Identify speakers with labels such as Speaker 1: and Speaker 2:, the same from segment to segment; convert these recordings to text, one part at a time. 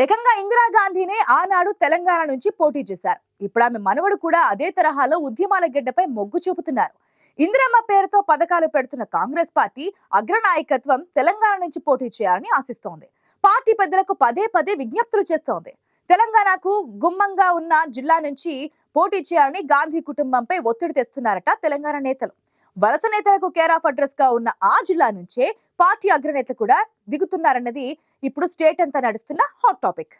Speaker 1: ఏకంగా ఇందిరాగాంధీనే ఆనాడు తెలంగాణ నుంచి పోటీ చేశారు. ఇప్పుడు ఆమె మనవడు కూడా అదే తరహాలో ఉద్యమాల గడ్డపై మొగ్గు చూపుతున్నారు. ఇందిరమ్మ పేరుతో పథకాలు పెడుతున్న కాంగ్రెస్ పార్టీ అగ్రనాయకత్వం తెలంగాణ నుంచి పోటీ చేయాలని ఆశిస్తోంది. పార్టీ పెద్దలకు పదే పదే విజ్ఞప్తులు చేస్తోంది. తెలంగాణకు గుమ్మంగా ఉన్న జిల్లా నుంచి పోటీ చేయాలని గాంధీ కుటుంబంపై ఒత్తిడి తెస్తున్నారట తెలంగాణ నేతలు. వలస నేతలకు కేర్ ఆఫ్ అడ్రస్గా ఉన్న ఆ జిల్లా నుంచే పార్టీ అగ్రనేత కూడా దిగుతున్నారన్నది ఇప్పుడు స్టేట్ అంతా నడుస్తున్న హాట్ టాపిక్.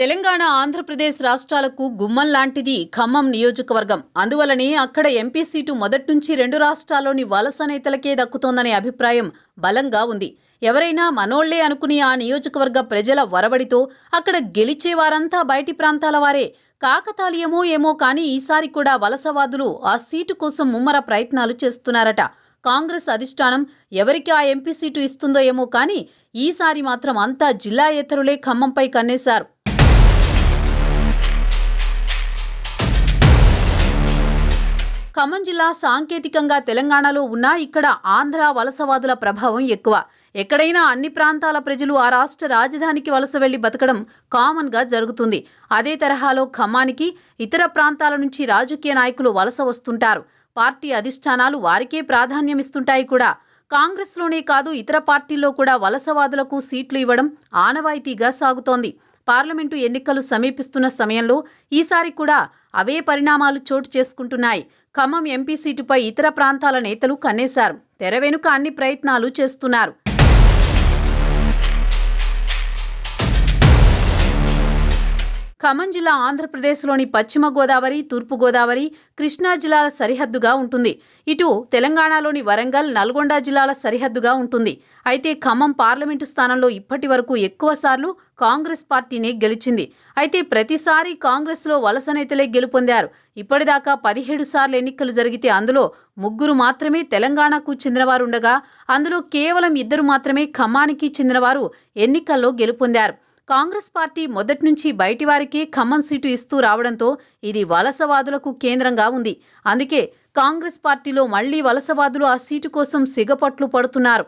Speaker 2: తెలంగాణ ఆంధ్రప్రదేశ్ రాష్ట్రాలకు గుమ్మం లాంటిది ఖమ్మం నియోజకవర్గం. అందువలనే అక్కడ ఎంపీ సీటు మొదటి నుంచి రెండు రాష్ట్రాల్లోని వలస నేతలకే దక్కుతోందనే అభిప్రాయం బలంగా ఉంది. ఎవరైనా మనోళ్ళే అనుకుని ఆ నియోజకవర్గ ప్రజల వరవడితో అక్కడ గెలిచేవారంతా బయటి ప్రాంతాల వారే. కాకతాళీయమో ఏమో కానీ ఈసారి కూడా వలసవాదులు ఆ సీటు కోసం ముమ్మర ప్రయత్నాలు చేస్తున్నారట. కాంగ్రెస్ అధిష్టానం ఎవరికి ఆ ఎంపీ సీటు ఇస్తుందో ఏమో కానీ ఈసారి మాత్రం అంతా జిల్లా జిల్లాయేతరులే ఖమ్మంపై కన్నేశారు. ఖమ్మం జిల్లా సాంకేతికంగా తెలంగాణలో ఉన్నా ఇక్కడ ఆంధ్ర వలసవాదుల ప్రభావం ఎక్కువ. ఎక్కడైనా అన్ని ప్రాంతాల ప్రజలు ఆ రాష్ట్ర రాజధానికి వలస వెళ్ళి బతకడం కామన్గా జరుగుతుంది. అదే తరహాలో ఖమ్మానికి ఇతర ప్రాంతాల నుంచి రాజకీయ నాయకులు వలస వస్తుంటారు. పార్టీ అధిష్టానాలు వారికే ప్రాధాన్యమిస్తుంటాయి కూడా. కాంగ్రెస్లోనే కాదు ఇతర పార్టీల్లో కూడా వలసవాదులకు సీట్లు ఇవ్వడం ఆనవాయితీగా సాగుతోంది. పార్లమెంటు ఎన్నికలు సమీపిస్తున్న సమయంలో ఈసారి కూడా అవే పరిణామాలు చోటు చేసుకుంటున్నాయి. ఖమ్మం ఎంపీ సీటుపై ఇతర ప్రాంతాల నేతలు కన్నేశారు. తెర వెనుక అన్ని ప్రయత్నాలు చేస్తున్నారు. ఖమ్మం జిల్లా ఆంధ్రప్రదేశ్లోని పశ్చిమ గోదావరి తూర్పు గోదావరి కృష్ణా జిల్లాల సరిహద్దుగా ఉంటుంది. ఇటు తెలంగాణలోని వరంగల్ నల్గొండ జిల్లాల సరిహద్దుగా ఉంటుంది. అయితే ఖమ్మం పార్లమెంటు స్థానంలో ఇప్పటి వరకు ఎక్కువసార్లు కాంగ్రెస్ పార్టీనే గెలిచింది. అయితే ప్రతిసారి కాంగ్రెస్లో వలస నేతలే గెలుపొందారు. ఇప్పటిదాకా పదిహేడు సార్లు ఎన్నికలు జరిగితే అందులో ముగ్గురు మాత్రమే తెలంగాణకు చెందినవారు ఉండగా అందులో కేవలం ఇద్దరు మాత్రమే ఖమ్మానికి చెందినవారు ఎన్నికల్లో గెలుపొందారు. కాంగ్రెస్ పార్టీ మొదటి నుంచి బయటి వారికి ఖమ్మం సీటు ఇస్తూ రావడంతో ఇది వలసవాదులకు కేంద్రంగా ఉంది. అందుకే కాంగ్రెస్ పార్టీలో మళ్ళీ వలసవాదులు ఆ సీటు కోసం సిగపట్లు పడుతున్నారు.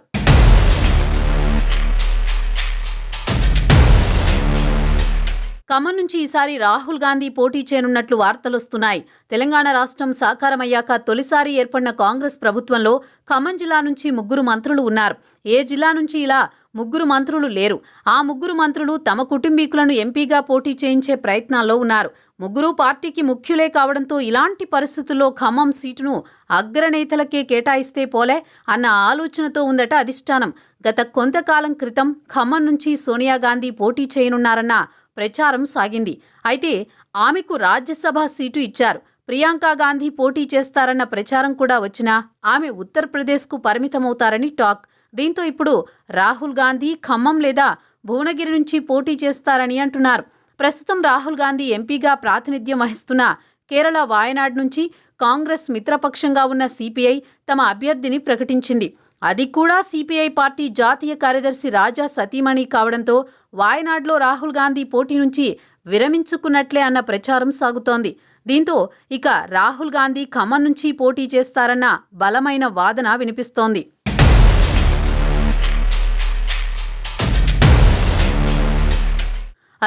Speaker 2: ఖమ్మం నుంచి ఈసారి రాహుల్ గాంధీ పోటీ చేయనున్నట్లు వార్తలొస్తున్నాయి తెలంగాణ రాష్ట్రం సాకారమయ్యాక తొలిసారి ఏర్పడిన కాంగ్రెస్ ప్రభుత్వంలో ఖమ్మం జిల్లా నుంచి ముగ్గురు మంత్రులు ఉన్నారు. ఏ జిల్లా నుంచి ఇలా ముగ్గురు మంత్రులు లేరు. ఆ ముగ్గురు మంత్రులు తమ కుటుంబీకులను ఎంపీగా పోటీ చేయించే ప్రయత్నాల్లో ఉన్నారు. ముగ్గురు పార్టీకి ముఖ్యులే కావడంతో ఇలాంటి పరిస్థితుల్లో ఖమ్మం సీటును అగ్రనేతలకే కేటాయిస్తే పోలే అన్న ఆలోచనతో ఉందట అధిష్టానం. గత కొంతకాలం క్రితం ఖమ్మం నుంచి సోనియా గాంధీ పోటీ చేయనున్నారన్న ప్రచారం సాగింది. అయితే ఆమెకు రాజ్యసభ సీటు ఇచ్చారు. ప్రియాంక గాంధీ పోటీ చేస్తారన్న ప్రచారం కూడా వచ్చినా ఆమె ఉత్తరప్రదేశ్కు పరిమితమవుతారని టాక్. దీంతో ఇప్పుడు రాహుల్ గాంధీ ఖమ్మం లేదా భువనగిరి నుంచి పోటీ చేస్తారని అంటున్నారు. ప్రస్తుతం రాహుల్ గాంధీ ఎంపీగా ప్రాతినిధ్యం వహిస్తున్న కేరళ వాయనాడ్ నుంచి కాంగ్రెస్ మిత్రపక్షంగా ఉన్న సిపిఐ తమ అభ్యర్థిని ప్రకటించింది. అది కూడా సిపిఐ పార్టీ జాతీయ కార్యదర్శి రాజా సతీమణి కావడంతో వాయనాడ్లో రాహుల్ గాంధీ పోటీ నుంచి విరమించుకున్నట్లే అన్న ప్రచారం సాగుతోంది. దీంతో ఇక రాహుల్ గాంధీ ఖమ్మం నుంచి పోటీ చేస్తారన్న బలమైన వాదన వినిపిస్తోంది.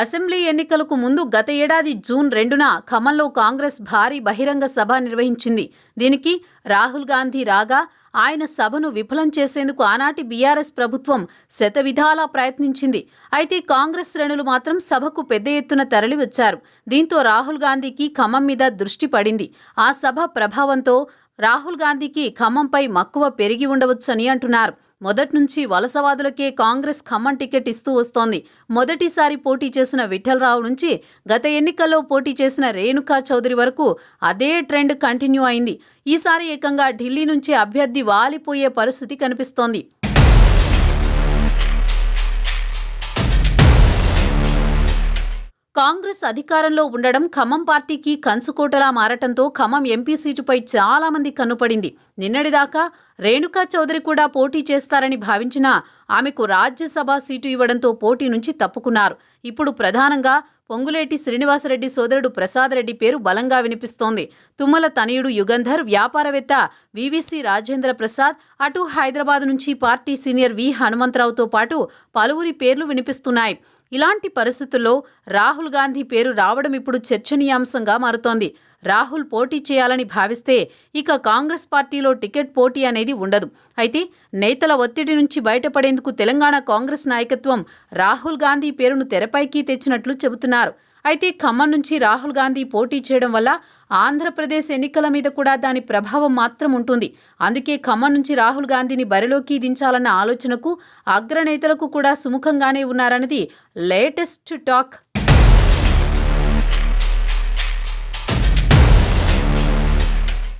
Speaker 2: అసెంబ్లీ ఎన్నికలకు ముందు గత ఏడాది జూన్ రెండున ఖమ్మంలో కాంగ్రెస్ భారీ బహిరంగ సభ నిర్వహించింది. దీనికి రాహుల్ గాంధీ రాగా ఆయన సభను విఫలం చేసేందుకు ఆనాటి బీఆర్ఎస్ ప్రభుత్వం శతవిధాలా ప్రయత్నించింది. అయితే కాంగ్రెస్ శ్రేణులు మాత్రం సభకు పెద్ద ఎత్తున తరలివచ్చారు. దీంతో రాహుల్ గాంధీకి ఖమ్మం మీద దృష్టి పడింది. ఆ సభ ప్రభావంతో రాహుల్ గాంధీకి ఖమ్మంపై మక్కువ పెరిగి ఉండవచ్చని అంటున్నారు. మొదటి నుంచి వలసవాదులకే కాంగ్రెస్ ఖమ్మం టికెట్ ఇస్తూ వస్తోంది. మొదటిసారి పోటీ చేసిన విఠలరావు నుంచి గత ఎన్నికల్లో పోటీ చేసిన రేణుకా చౌదరి వరకు అదే ట్రెండ్ కంటిన్యూ అయింది. ఈసారి ఏకంగా ఢిల్లీ నుంచి అభ్యర్థి వాలిపోయే పరిస్థితి కనిపిస్తోంది. కాంగ్రెస్ అధికారంలో ఉండడం ఖమ్మం పార్టీకి కంచుకోటలా మారటంతో ఖమ్మం ఎంపీ సీటుపై చాలామంది కన్నుపడింది. నిన్నటిదాకా రేణుకా చౌదరి కూడా పోటీ చేస్తారని భావించినా ఆమెకు రాజ్యసభ సీటు ఇవ్వడంతో పోటీ నుంచి తప్పుకున్నారు. ఇప్పుడు ప్రధానంగా పొంగులేటి శ్రీనివాసరెడ్డి సోదరుడు ప్రసాద్ రెడ్డి పేరు బలంగా వినిపిస్తోంది. తుమ్మల తనయుడు యుగంధర్ వ్యాపారవేత్త వివిసి రాజేంద్ర ప్రసాద్ అటు హైదరాబాద్ నుంచి పార్టీ సీనియర్ వి హనుమంతరావుతో పాటు పలువురి పేర్లు వినిపిస్తున్నాయి. ఇలాంటి పరిస్థితుల్లో రాహుల్ గాంధీ పేరు రావడం ఇప్పుడు చర్చనీయాంశంగా మారుతోంది. రాహుల్ పోటీ చేయాలని భావిస్తే ఇక కాంగ్రెస్ పార్టీలో టికెట్ పోటీ అనేది ఉండదు. అయితే నేతల ఒత్తిడి నుంచి బయటపడేందుకు తెలంగాణ కాంగ్రెస్ నాయకత్వం రాహుల్ గాంధీ పేరును తెరపైకి తెచ్చినట్లు చెబుతున్నారు. అయితే ఖమ్మం నుంచి రాహుల్ గాంధీ పోటీ చేయడం వల్ల ఆంధ్రప్రదేశ్ ఎన్నికల మీద కూడా దాని ప్రభావం మాత్రం ఉంటుంది. అందుకే ఖమ్మం నుంచి రాహుల్ గాంధీని బరిలోకి దించాలన్న ఆలోచనకు అగ్రనేతలకు కూడా సుముఖంగానే ఉన్నారన్నది లేటెస్ట్ టాక్